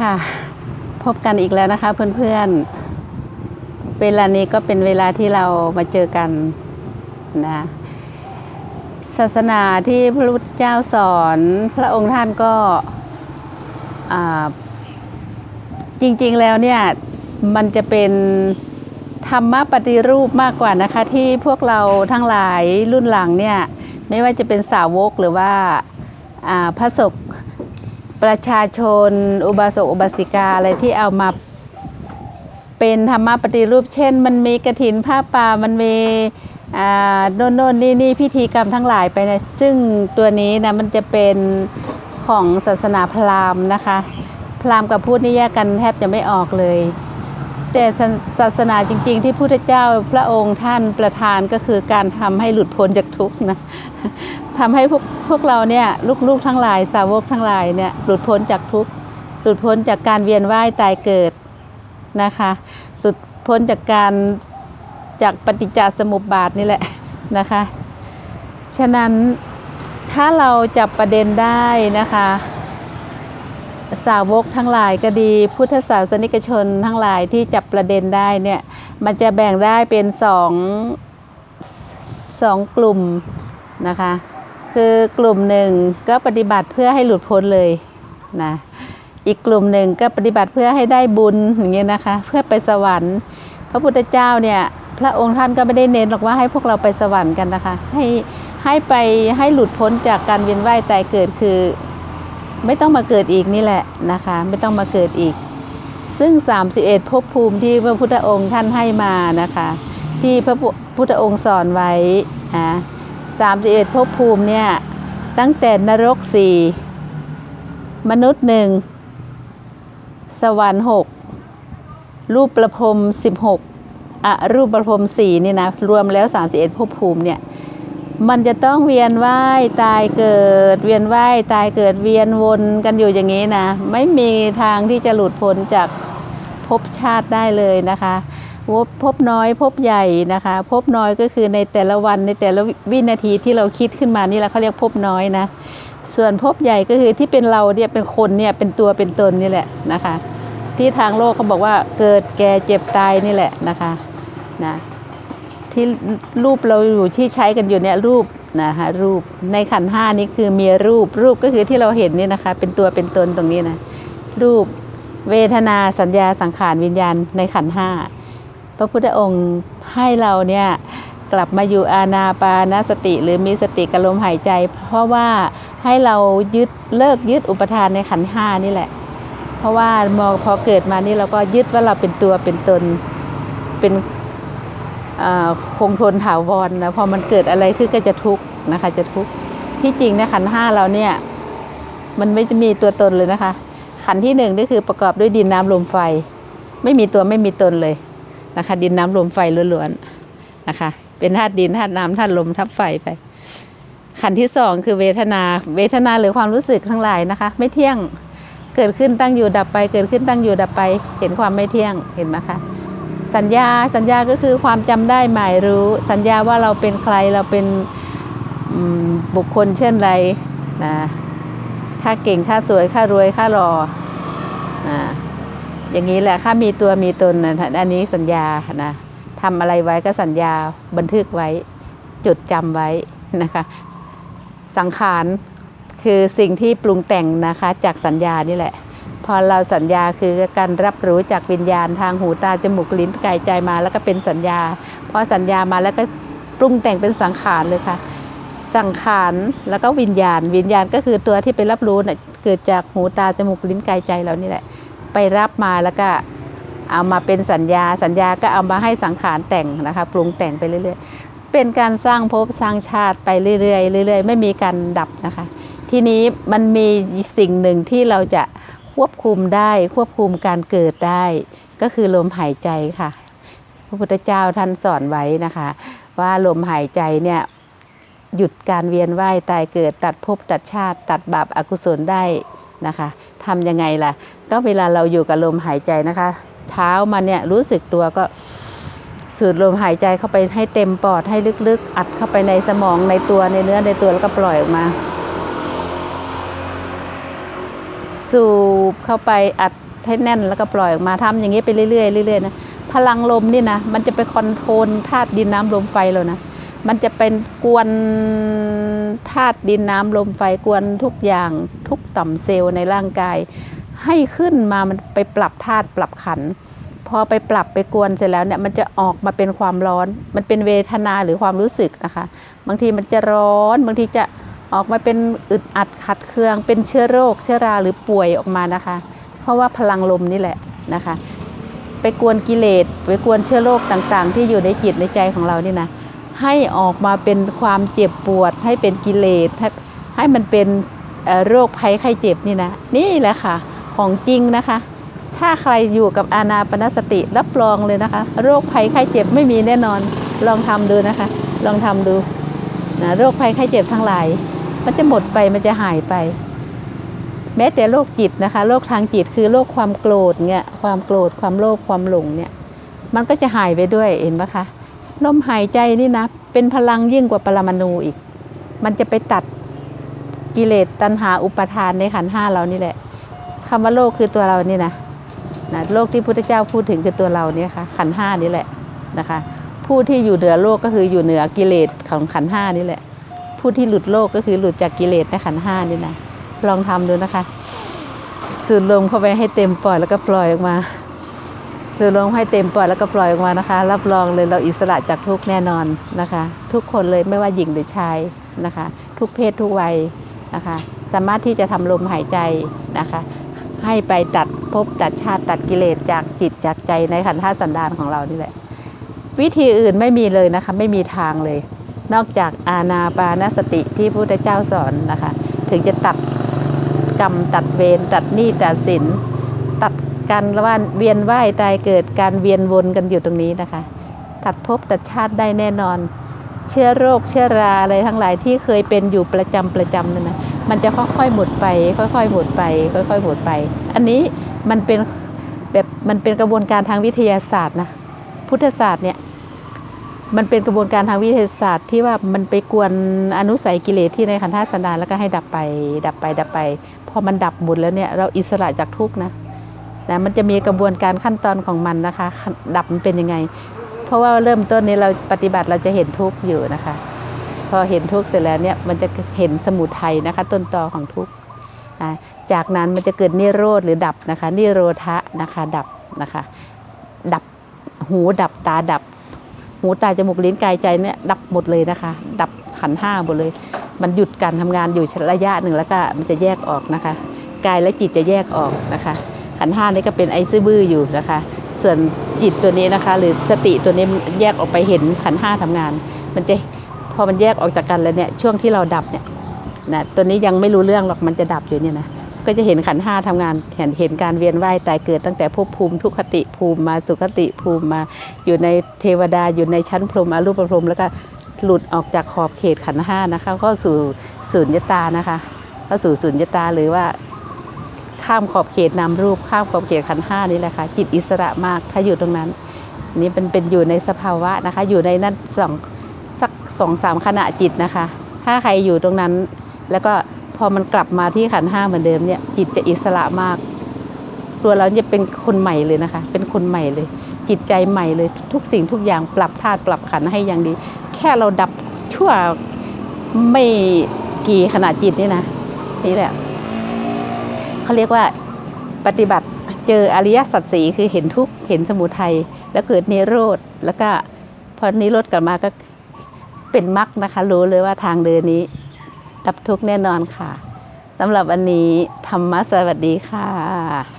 ค่ะ พบกันอีกแล้วนะคะเพื่อนๆ เวลานี้ก็เป็นเวลาที่เรามาเจอกันนะศาสนาที่พระพุทธเจ้าสอน พระองค์ท่านก็จริงๆแล้วเนี่ยมันจะเป็นธรรมะปฏิรูปมากกว่านะคะ ที่พวกเราทั้งหลายรุ่นหลังเนี่ยไม่ว่าจะเป็นสาวกหรือว่าพระสงฆ์ ประชาชน อุบาสกอุบาสิกาอะไรที่เอามาเป็นธรรมะปฏิรูป เช่น มันมีกระถินผ้าป่ามันมีอ่าโน่นโน่นนี่นี่พิธีกรรมทั้งหลายไปนะซึ่งตัวนี้นะมันจะเป็นของศาสนาพราหมณ์นะคะ พราหมณ์กับพุทธนี่แยกกันแทบจะไม่ออกเลย แต่ศาศาสนาจริง ๆ ที่พุทธเจ้าพระองค์ท่านประทานก็คือการทำให้หลุดพ้นจากทุกข์นะทำให้พวกพวกเราเนี่ยลูกๆทั้งหลายสาวกทั้งหลายเนี่ยหลุดพ้นจากทุกข์หลุดพ้นจากการเวียนว่ายตายเกิดนะคะ หลุดพ้นจากการจากปฏิจจสมุปบาทนี่แหละนะคะ ฉะนั้นถ้าเราจับประเด็นได้นะคะ สาวกทั้งหลายก็ดี พุทธศาสนิกชนทั้งหลายที่จับประเด็นได้เนี่ยมันจะแบ่งได้เป็นสองสองกลุ่มนะคะ คือกลุ่มหนึ่งก็ปฏิบัติเพื่อให้หลุดพ้นเลยนะอีกกลุ่มหนึ่งก็ปฏิบัติเพื่อให้ได้บุญอย่างเงี้ยนะคะ เพื่อไปสวรรค์ พระพุทธเจ้าเนี่ยพระองค์ท่านก็ไม่ได้เน้นหรอกว่าให้พวกเราไปสวรรค์กันนะคะ ให้ให้ไปให้หลุดพ้นจากการเวียนว่ายตายเกิดคือ ไม่ต้องมาเกิดอีกนี่แหละนะคะ ไม่ต้องมาเกิดอีก ซึ่ง 31ภพภูมิที่พระพุทธองค์ท่านให้มานะคะ ที่พระพุทธองค์สอนไว้อ่า31ภพภูมิเนี่ยตั้งแต่นรกสี่มนุษย์หนึ่งสวรรค์หกรูปประพรม16อะรูปประพรมสี่นี่นะรวมแล้ว31ภพภูมิเนี่ย มันจะต้องเวียนว่ายตายเกิด เวียนว่ายตายเกิดเวียนวนกันอยู่อย่างนี้นะ ไม่มีทางที่จะหลุดพ้นจากภพชาติได้เลยนะคะภพภพน้อยภพใหญ่นะคะภพน้อยก็คือในแต่ละวันในแต่ละวินาทีที่เราคิดขึ้นมานี่แหละเขาเรียกภพน้อยนะ ส่วนภพใหญ่ก็คือที่เป็นเราเนี่ยเป็นคนเนี่ยเป็นตัวเป็นตนนี่แหละนะคะ ที่ทางโลกเขาบอกว่าเกิดแก่เจ็บตายนี่แหละนะคะนะ ที่รูปเราอยู่ที่ใช้กันอยู่เนี่ยรูปนะคะรูปในขันห้านี้คือมีรูปรูปก็คือที่เราเห็นนี่นะคะ เป็นตัวเป็นตนตรงนี้นะรูปเวทนาสัญญาสังขารวิญญาณในขันห้าพระพุทธองค์ให้เราเนี่ยกลับมาอยู่อาณาปานสติ หรือมีสติกับลมหายใจ เพราะว่าให้เรายึดเลิกยึดอุปทานในขันห้านี่แหละ เพราะว่ามองพอเกิดมานี่เราก็ยึดว่าเราเป็นตัวเป็นตนเป็น คงทนถาวรนะพอมันเกิดอะไรขึ้นก็จะทุกข์นะคะ จะทุกข์ที่จริงเนะขันห้าเราเนี่ย มันไม่จะมีตัวตนเลยนะคะ ขันที่หนึ่งนี่คือประกอบด้วยดินน้ำลมไฟ ไม่มีตัวไม่มีตนเลยนะคะ ดินน้ำลมไฟล้วนๆนะคะ เป็นธาตุดินธาตุน้ำธาตุลมทับไฟไป ขันที่สองคือเวทนา เวทนาหรือความรู้สึกทั้งหลายนะคะ ไม่เที่ยงเกิดขึ้นตั้งอยู่ดับไป เกิดขึ้นตั้งอยู่ดับไป เห็นความไม่เที่ยงเห็นไหมคะ สัญญาสัญญาก็คือความจำได้หมายรู้ สัญญาว่าเราเป็นใครเราเป็นบุคคลเช่นไรนะค่าเก่งค่าสวยค่ารวยค่าหล่อนะอย่างนี้แหละค่ามีตัวมีตนนะอันนี้สัญญานะทำอะไรไว้ก็สัญญาบันทึกไว้จดจำไว้นะคะสังขารคือสิ่งที่ปรุงแต่งนะคะจากสัญญานี่แหละ พอเราสัญญาคือการรับรู้จากวิญญาณทางหูตาจมูกลิ้นกายใจมา แล้วก็เป็นสัญญาพอสัญญามาแล้วก็ปรุงแต่งเป็นสังขารเลยค่ะ สังขารแล้วก็วิญญาณ วิญญาณก็คือตัวที่ไปรับรู้น่ะเกิดจากหูตาจมูกลิ้นกายใจเรานี่แหละ ไปรับมาแล้วก็เอามาเป็นสัญญา สัญญาก็เอามาให้สังขารแต่งนะคะ ปรุงแต่งไปเรื่อยๆ เป็นการสร้างภพสร้างชาติไปเรื่อยๆเรื่อยๆ ไม่มีการดับนะคะ ทีนี้มันมีสิ่งหนึ่งที่เราจะ ควบคุมได้ควบคุมการเกิดได้ ก็คือลมหายใจค่ะ พระพุทธเจ้าท่านสอนไว้นะคะ ว่าลมหายใจเนี่ยหยุดการเวียนว่ายตายเกิดตัดภพตัดชาติ ตัดบาปอกุศลได้นะคะทำยังไงล่ะ ก็เวลาเราอยู่กับลมหายใจนะคะเช้ามาเนี่ยรู้สึกตัวก็สูดลมหายใจเข้าไปให้เต็มปอดให้ลึกๆ อัดเข้าไปในสมองในตัวในเนื้อในตัวแล้วก็ปล่อยออกมา สูบเข้าไปอัดให้แน่นแล้วก็ปล่อยออกมาทำอย่างนี้ไปเรื่อยๆเรื่อยๆนะพลังลมนี่นะมันจะไปคอนโทรลธาตุดินน้ำลมไฟเรานะมันจะเป็นกวนธาตุดินน้ำลมไฟกวนทุกอย่างทุกต่อมเซลล์ในร่างกาย ให้ขึ้นมามันไปปรับธาตุปรับขัน พอไปปรับไปกวนเสร็จแล้วเนี่ยมันจะออกมาเป็นความร้อน มันเป็นเวทนาหรือความรู้สึกนะคะ บางทีมันจะร้อนบางทีจะ ออกมาเป็นอึดอัดขัดเคือง เป็นเชื้อโรค เชื้อราหรือป่วยออกมานะคะ เพราะว่าพลังลมนี่แหละนะคะ ไปกวนกิเลสไปกวนเชื้อโรคต่างๆ ที่อยู่ในจิตในใจของเรานี่นะให้ออกมาเป็นความเจ็บปวด ให้เป็นกิเลสให้ให้มันเป็นโรคภัยไข้เจ็บนี่นะนี่แหละค่ะของจริงนะคะ ถ้าใครอยู่กับอานาปนสติรับรองเลยนะคะ โรคภัยไข้เจ็บไม่มีแน่นอนลองทำดูนะคะ ลองทำดูนะโรคภัยไข้เจ็บทั้งหลาย มันจะหมดไปมันจะหายไป แม้แต่โรคจิตนะคะโรคทางจิตคือโรคความโกรธเนี่ยความโกรธความโลภความหลงเนี่ยมันก็จะหายไปด้วยเห็นไหมคะลมหายใจนี่นะเป็นพลังยิ่งกว่าปรมาณูอีก มันจะไปตัดกิเลสตัณหาอุปทานในขันห้าเรานี่แหละคำว่าโลกคือตัวเรานี่นะนะโลกที่พุทธเจ้าพูดถึงคือตัวเราเนี่ยค่ะขันห้านี่แหละนะคะ ผู้ที่อยู่เหนือโลกก็คืออยู่เหนือกิเลสของขันห้านี่แหละ ผู้ที่หลุดโลกก็คือหลุดจากกิเลสในขันห้านี่นะลองทำดูนะคะสูดลมเข้าไปให้เต็มปอดแล้วก็ปล่อยออกมาสูดลมให้เต็มปอดแล้วก็ปล่อยออกมานะคะ รับรองเลยเราอิสระจากทุกแน่นอนนะคะ ทุกคนเลยไม่ว่าหญิงหรือชายนะคะ ทุกเพศทุกวัยนะคะ สามารถที่จะทำลมหายใจนะคะ ให้ไปตัดภพตัดชาติตัดกิเลสจากจิตจากใจในขันธ์ธาสันดานของเรานี่แหละวิธีอื่นไม่มีเลยนะคะ ไม่มีทางเลย นอกจากอาณาปานสติที่พระพุทธเจ้าสอนนะคะ ถึงจะตัดกรรมตัดเวรตัดหนี้ตัดสิน ตัดการว่านเวียนว่ายตายเกิดการเวียนวนกันอยู่ตรงนี้นะคะ ตัดภพตัดชาติได้แน่นอน เชื้อโรคเชื้อราอะไรทั้งหลายที่เคยเป็นอยู่ประจำประจำนั่นนะมันจะค่อยๆหมดไป ค่อยๆหมดไป ค่อยๆหมดไป อันนี้มันเป็นแบบมันเป็นกระบวนการทางวิทยาศาสตร์นะพุทธศาสตร์เนี่ย มันเป็นกระบวนการทางวิทยาศาสตร์ที่ว่ามันไปกวนอนุสัยกิเลสที่ในขันธ์ธาสันดานแล้วก็ให้ดับไป ดับไปดับไปพอมันดับหมดแล้วเนี่ยเราอิสระจากทุกนะนะมันจะมีกระบวนการขั้นตอนของมันนะคะ ดับมันเป็นยังไง เพราะว่าเริ่มต้นนี้เราปฏิบัติเราจะเห็นทุกอยู่นะคะ พอเห็นทุกเสร็จแล้วเนี่ยมันจะเห็นสมุทัยนะคะ ต้นตอของทุกนะจากนั้นมันจะเกิดนิโรธหรือดับนะคะนิโรธะนะคะดับนะคะ ดับหูดับตาดับ หูตาจมูกลิ้นกายใจเนี่ยดับหมดเลยนะคะ ดับขันห้าหมดเลย มันหยุดการทำงานอยู่ระยะหนึ่งแล้วก็มันจะแยกออกนะคะ กายและจิตจะแยกออกนะคะ ขันห้านี่ก็เป็นไอซ์บื้ออยู่นะคะ ส่วนจิตตัวนี้นะคะ หรือสติตัวนี้แยกออกไปเห็นขันห้าทำงาน มันจะพอมันแยกออกจากกันแล้วเนี่ยช่วงที่เราดับเนี่ยนะตัวนี้ยังไม่รู้เรื่องหรอกมันจะดับอยู่เนี่ยนะ ก็จะเห็นขันห้าทำงานเห็นเห็นการเวียนว่ายตายเกิดตั้งแต่ภพภูมิทุกขติภูมิมาสุขติภูมิมาอยู่ในเทวดาอยู่ในชั้นพรหมอรูปพรหมแล้วก็หลุดออกจากขอบเขตขันห้านะคะเข้าสู่สุญญตานะคะเข้าสู่สุญญตาหรือว่าข้ามขอบเขตนามรูปข้ามขอบเขตขันห้านี่แหละค่ะจิตอิสระมากถ้าอยู่ตรงนั้น นี่เป็นเป็นอยู่ในสภาวะนะคะ อยู่ในนั้นสองสักสองสามขณะจิตนะคะ ถ้าใครอยู่ตรงนั้นแล้วก็ พอมันกลับมาที่ขันห้าเหมือนเดิมเนี่ย จิตจะอิสระมาก ตัวเราจะเป็นคนใหม่เลยนะคะ เป็นคนใหม่เลย จิตใจใหม่เลยทุกสิ่งทุกอย่างปรับธาตุปรับขันให้อย่างดี แค่เราดับชั่วไม่กี่ขณะจิตนี่นะนี่แหละเขาเรียกว่าปฏิบัติเจออริยสัจสีคือเห็นทุกเห็นสมุทัยแล้วเกิดนิโรธแล้วก็พอนิโรธกลับมาก็เป็นมรรคนะคะ รู้เลยว่าทางเดินนี้ ดับทุกข์แน่นอนค่ะสำหรับวันนี้ธรรมะสวัสดีค่ะ